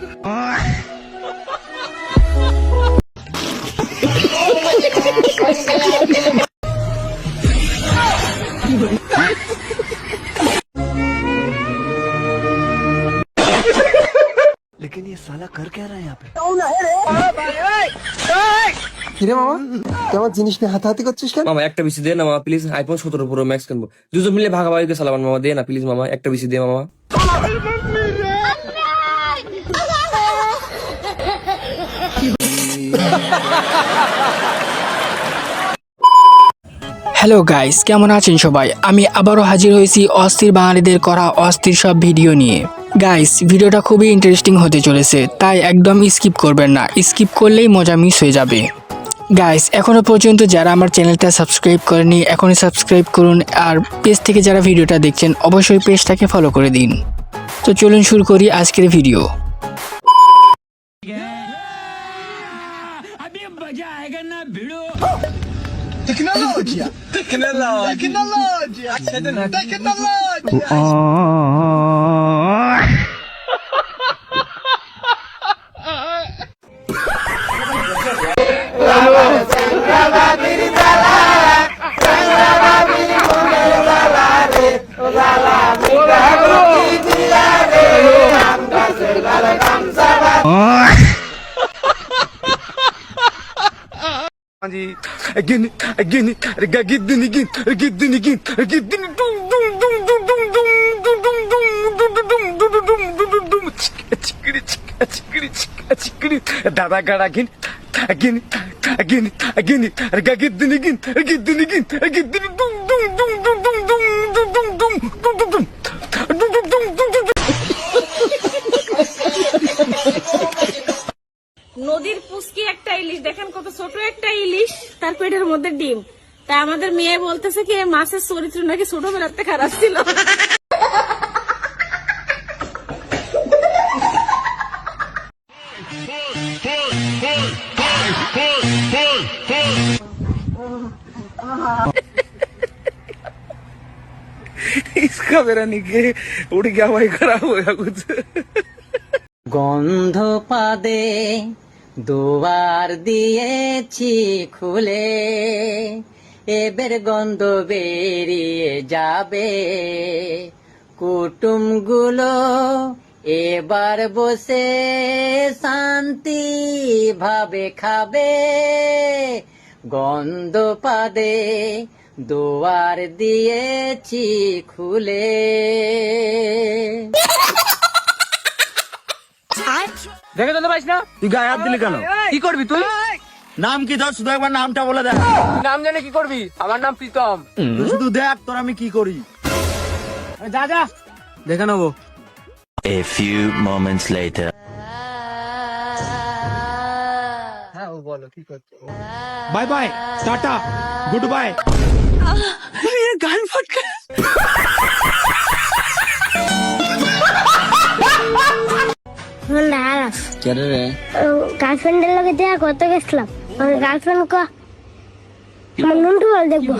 কিরে মামা তুই আমার জিনিস নিয়ে হাতাহাতি করছিস কেন? মামা একটা বেশি দে না মামা প্লিজ আইফোন সতেরো প্রো ম্যাক্স কিনবো। দুজন মিলে ভাগাভাগি চালাবান মামা দে না প্লিজ মামা একটা বেশি দে মামা। হ্যালো গাইস কেমন আছেন সবাই? আমি আবারও হাজির হয়েছি অস্থির বাঙালিদের করা অস্থির সব ভিডিও নিয়ে। গাইস ভিডিওটা খুবই ইন্টারেস্টিং হতে চলেছে, তাই একদম স্কিপ করবেন না। স্কিপ করলেই মজা মিস হয়ে যাবে। গাইস এখনও পর্যন্ত যারা আমার চ্যানেলটা সাবস্ক্রাইব করেনি, এখনই সাবস্ক্রাইব করুন, আর পেজ থেকে যারা ভিডিওটা দেখছেন, অবশ্যই পেজটাকে ফলো করে দিন। তো চলুন শুরু করি আজকের ভিডিও मजा आएगा ना भिड़ो Tecnologia! Tecnologia! Tecnologia! Tecnologia! Oh! Again, again, again, again, again, again, again, dum dum dum dum dum dum dum dum dum dum dum dum dum dum dum চিকড়ি চিকড়ি দাদা গাড়া again again again again again again again again again again dum dum dum তার পেটের মধ্যে ডিম তা আমাদের মেয়ে বলতেছে কি এ মাছের চরিত্র নাকি ছোটবেলাতে খারাপ ছিল इसका मेरा निके उड़ गया भाई खराब हो गया कुछ গন্ধ পাদে দুবার দিয়েছি খুলে, এবার গন্ধ বেরিয়ে যাবে। কুটুমগুলো এবার বসে শান্তি ভাবে খাবে। গন্ধ পাদে দুয়ার দিয়েছি খুলে। দেখে তো পাইস না? তুই গায়ে হাত দিলি কেন? কি করবি তুই? নাম কি ধর শুধু একবার নামটা বলে দেখ। নাম জানে কি করবি? আমার নাম প্রীতম। তুই শুধু দেখ তোর আমি কি করি। যা যা। দেখে নেব। A few moments later. Bye bye tata good bye কেরে রে? গার্লফ্রেন্ডের লগে দেখা করতে গেছিলাম। আমার গার্লফ্রেন্ড ক? আমার নুনটু বল দেখব।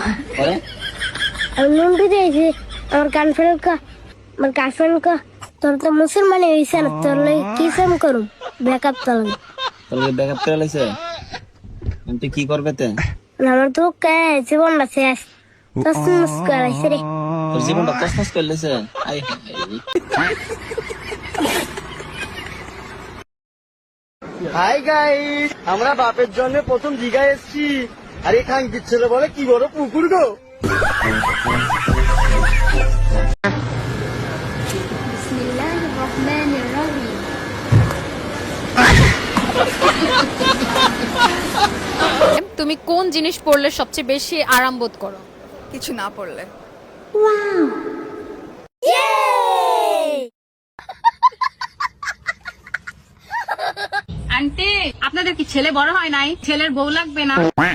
আমি নুনটু দিয়েছি আমার গার্লফ্রেন্ড ক? আমার গার্লফ্রেন্ড ক? তোর তো মুসলমানি হয়েছে না তোর লাগে কি সেম করুম? ব্রেকআপ তোর লাগে। তোর ব্যাকআপ করে তুই কি করবে তে? আমার তো কে জীবনটা শেষ তসমস করাইছে রে। তোর জীবনটা তসনস করে লাইছে? আই হাই গাইস আমরা বাপের জন্য প্রথম দীঘা এসেছি। আর এই খান ছেলে বলে কি বড় পুকুর গো? তুমি কোন জিনিস পড়লে সবচেয়ে বেশি আরাম বোধ করো? কিছু না পড়লে।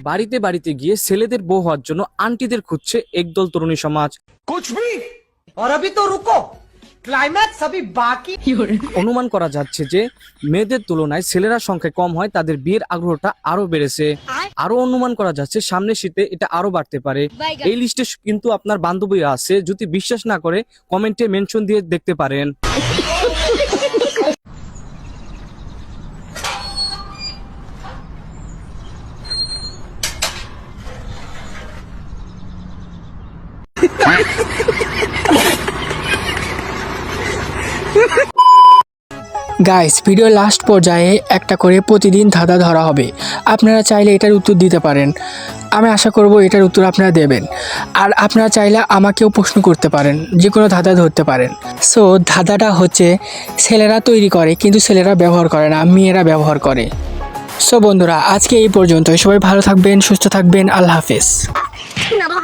বাড়িতে বাড়িতে গিয়ে ছেলেদের বউ হওয়ার জন্য আন্টিদের খুঁজছে একদল তরুণী সমাজ। অনুমান করা যাচ্ছে যে মেয়েদের তুলনায় ছেলেরা সংখ্যা কম হয় তাদের বিয়ের আগ্রহটা আরও বেড়েছে। আরও অনুমান করা যাচ্ছে সামনে শীতে এটা আরও বাড়তে পারে। এই লিস্টে কিন্তু আপনার বান্ধবী আছে যদি বিশ্বাস না করে কমেন্টে মেনশন দিয়ে দেখতে পারেন। গাইস ভিডিও লাস্ট পর্যায়ে একটা করে প্রতিদিন ধাঁধা ধরা হবে। আপনারা চাইলে এটার উত্তর দিতে পারেন। আমি আশা করব এটার উত্তর আপনারা দেবেন। আর আপনারা চাইলে আমাকেও প্রশ্ন করতে পারেন যে কোনো ধাঁধা ধরতে পারেন। সো ধাঁধাটা হচ্ছে ছেলেরা তৈরি করে কিন্তু ছেলেরা ব্যবহার করে না মেয়েরা ব্যবহার করে। সো বন্ধুরা আজকে এই পর্যন্ত সবাই ভালো থাকবেন সুস্থ থাকবেন। আল্লাহ হাফেজ। আমার